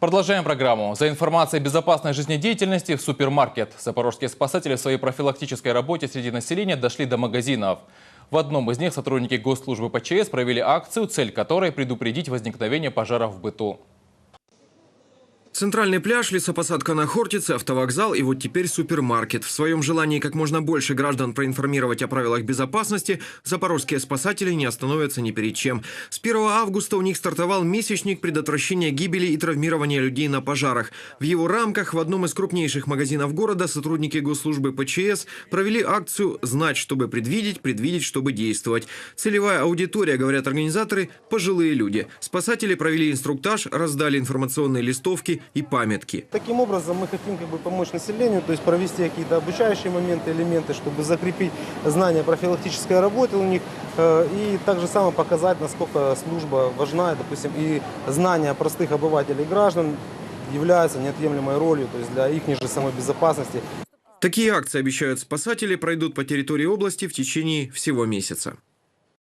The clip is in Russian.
Продолжаем программу. За информацией о безопасной жизнедеятельности в супермаркет. Запорожские спасатели в своей профилактической работе среди населения дошли до магазинов. В одном из них сотрудники госслужбы ПЧС провели акцию, цель которой предупредить возникновение пожаров в быту. Центральный пляж, лесопосадка на Хортице, автовокзал и вот теперь супермаркет. В своем желании как можно больше граждан проинформировать о правилах безопасности, запорожские спасатели не остановятся ни перед чем. С 1 августа у них стартовал месячник предотвращения гибели и травмирования людей на пожарах. В его рамках в одном из крупнейших магазинов города сотрудники госслужбы ПЧС провели акцию «Знать, чтобы предвидеть, предвидеть, чтобы действовать». Целевая аудитория, говорят организаторы, пожилые люди. Спасатели провели инструктаж, раздали информационные листовки и памятки. Таким образом, мы хотим как бы помочь населению, то есть провести какие-то обучающие моменты, элементы, чтобы закрепить знания профилактической работы у них э, и также само показать, насколько служба важна, допустим, и знания простых обывателей и граждан являются неотъемлемой ролью, то есть для их же самой безопасности. Такие акции, обещают спасатели, пройдут по территории области в течение всего месяца.